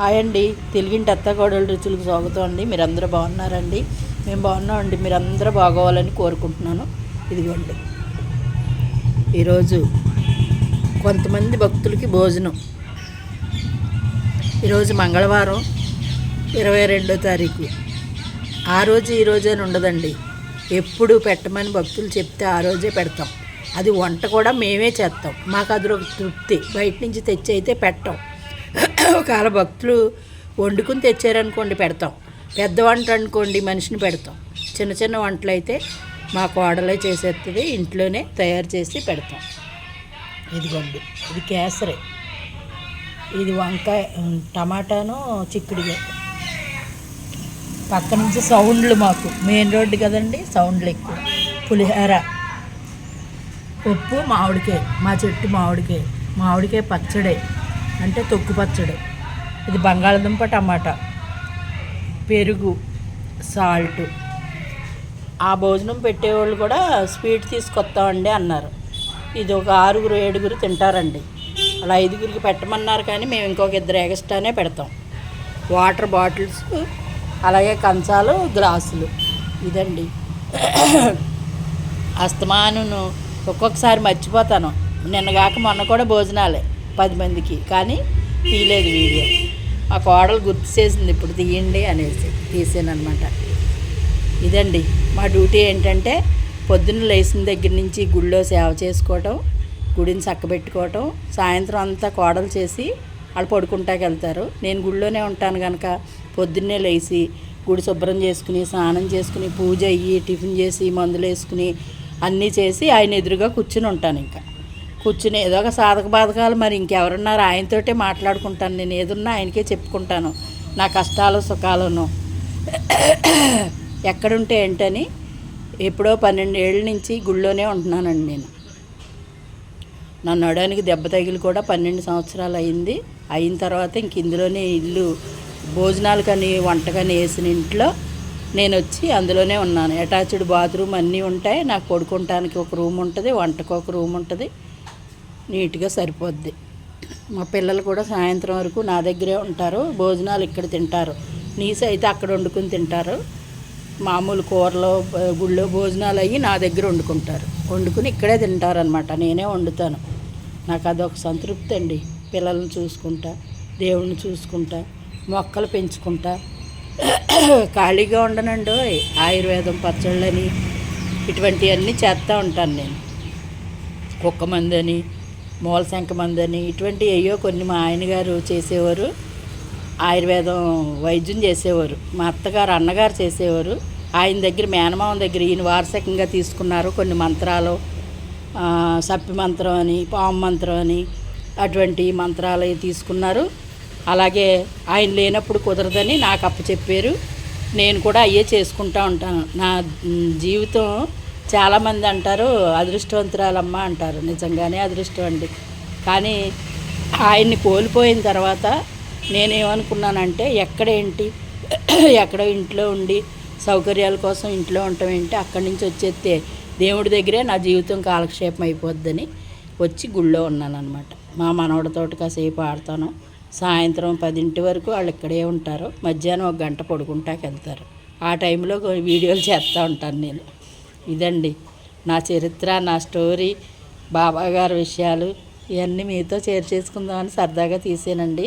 Hi అండి. తెలుగింటి అత్తగోడల రుచులకు స్వాగతం అండి. మీరందరూ బాగున్నారండి? మేము బాగున్నామండి. మీరందరూ బాగోవాలని కోరుకుంటున్నాను. ఇదిగోండి. ఈరోజు కొంతమంది భక్తులకి భోజనం. ఈరోజు మంగళవారం ఇరవై రెండో తారీఖు. ఆ రోజు ఈ అని ఉండదండి. ఎప్పుడు పెట్టమని భక్తులు చెప్తే ఆ రోజే పెడతాం. అది వంట కూడా మేమే చేస్తాం. మాకు అది ఒక తృప్తి. బయట నుంచి తెచ్చి అయితే పెట్టాం. ఒకవేళ భక్తులు వండుకుని తెచ్చారనుకోండి పెడతాం. పెద్ద వంట అనుకోండి మనిషిని పెడతాం. చిన్న చిన్న వంటలు అయితే మా కోడలే చేసేస్తుంది ఇంట్లోనే తయారు చేసి పెడతాం. ఇదిగోండి ఇది కేసరి. ఇది వంకాయ టమాటాను చిక్కుడుగా. పక్క నుంచి సౌండ్లు మాకు. మెయిన్ రోడ్డు కదండి సౌండ్లు ఎక్కువ. పులిహోర. ఉప్పు మామిడికాయ. మా చెట్టు మామిడికాయ. మామిడికాయ పచ్చడే. అంటే తొక్కు పచ్చడి. ఇది బంగాళదుంప టమాటా. పెరుగు సాల్ట్. ఆ భోజనం పెట్టేవాళ్ళు కూడా స్వీట్ తీసుకొస్తామండి అన్నారు. ఇది ఒక ఆరుగురు ఏడుగురు తింటారండి. అలా ఐదుగురికి పెట్టమన్నారు కానీ మేము ఇంకొక ఇద్దరు ఎగస్ట్రానే పెడతాం. వాటర్ బాటిల్స్ అలాగే కంచాలు గ్లాసులు. ఇదండి. అస్తమాను ఒక్కొక్కసారి మర్చిపోతాను. నిన్నగాక మొన్న కూడా భోజనాలే. పది మందికి కానీ తీయలేదు వీడియో. ఆ కోడలు గుర్తు చేసింది ఇప్పుడు తీయండి అనేసి తీసాను అనమాట ఇదండి మా డ్యూటీ ఏంటంటే పొద్దున్న లేచిన దగ్గర నుంచి గుళ్ళో సేవ చేసుకోవటం గుడిని చక్కబెట్టుకోవటం సాయంత్రం అంతా కోడలు చేసి వాళ్ళు పడుకుంటాకి వెళ్తారు. నేను గుళ్ళోనే ఉంటాను కనుక పొద్దున్నే లేచి గుడి శుభ్రం చేసుకుని స్నానం చేసుకుని పూజ అయ్యి టిఫిన్ చేసి మందులు వేసుకుని అన్నీ చేసి ఆయన ఎదురుగా కూర్చుని ఉంటాను ఇంకా. కూర్చుని ఏదో ఒక సాధక బాధకాలు మరి ఇంకెవరున్నారు ఆయనతోటే మాట్లాడుకుంటాను. నేను ఏదున్నా ఆయనకే చెప్పుకుంటాను. నా కష్టాలు సుఖాలను. ఎక్కడుంటే ఏంటని ఎప్పుడో పన్నెండు ఏళ్ళ నుంచి గుళ్ళోనే ఉంటున్నానండి నేను. నా నడడానికి దెబ్బ తగిలి కూడా పన్నెండు సంవత్సరాలు అయింది. అయిన తర్వాత ఇంక ఇందులోనే ఇల్లు భోజనాలు కానీ వంట కానీ వేసిన ఇంట్లో నేను వచ్చి అందులోనే ఉన్నాను. అటాచ్డ్ బాత్రూమ్ అన్నీ ఉంటాయి. నాకు పడుకోవటానికి ఒక రూమ్ ఉంటుంది వంటకు ఒక రూమ్ ఉంటుంది. నీట్గా సరిపోద్ది. మా పిల్లలు కూడా సాయంత్రం వరకు నా దగ్గరే ఉంటారు. భోజనాలు ఇక్కడ తింటారు. నీసు అయితే అక్కడ వండుకుని తింటారు. మామూలు కూరలో గుళ్ళో భోజనాలు అయ్యి నా దగ్గర వండుకుంటారు. వండుకుని ఇక్కడే తింటారనమాట నేనే వండుతాను. నాకు అదొక సంతృప్తి అండి. పిల్లల్ని చూసుకుంటా దేవుణ్ణి చూసుకుంటా మొక్కలు పెంచుకుంటా. ఖాళీగా ఉండనండి ఆయుర్వేదం పచ్చళ్ళని ఇటువంటివన్నీ చేస్తూ ఉంటాను నేను. కుక్క మందని మూలశంక మందని. ఇటువంటి అయ్యో కొన్ని మా ఆయన గారు చేసేవారు. ఆయుర్వేదం వైద్యం చేసేవారు. మా అత్తగారు అన్నగారు చేసేవారు. ఆయన దగ్గర మేనమామ దగ్గర ఈయన వారసకంగా తీసుకున్నారు కొన్ని మంత్రాలు. సప్పి మంత్రం అని పాము మంత్రం అని అటువంటి మంత్రాలు తీసుకున్నారు. అలాగే ఆయన లేనప్పుడు కుదరదని నాకు అప్పచెప్పారు. నేను కూడా అయ్యే చేసుకుంటా ఉంటాను. నా జీవితం చాలామంది అంటారు అదృష్టవంతురాలమ్మ అంటారు. నిజంగానే అదృష్టం అండి. కానీ ఆయన్ని కోల్పోయిన తర్వాత నేనేమనుకున్నానంటే ఎక్కడేంటి ఎక్కడో ఇంట్లో ఉండి సౌకర్యాల కోసం ఇంట్లో ఉండటం ఏంటి? అక్కడి నుంచి వచ్చేస్తే దేవుడి దగ్గరే నా జీవితం కాలక్షేపం అయిపోద్దని వచ్చి గుళ్ళో ఉన్నానమాట మా మనవడితో కాసేపు ఆడతాను. సాయంత్రం పదింటి వరకు వాళ్ళు ఇక్కడే ఉంటారు. మధ్యాహ్నం ఒక గంట పడుకుంటాకి వెళ్తారు ఆ టైంలో వీడియోలు చేస్తూ ఉంటాను నేను. ఇదండి నా చరిత్ర నా స్టోరీ బాబాగారి విషయాలు ఇవన్నీ మీతో షేర్ చేసుకుందామని సరదాగా తీసానండి.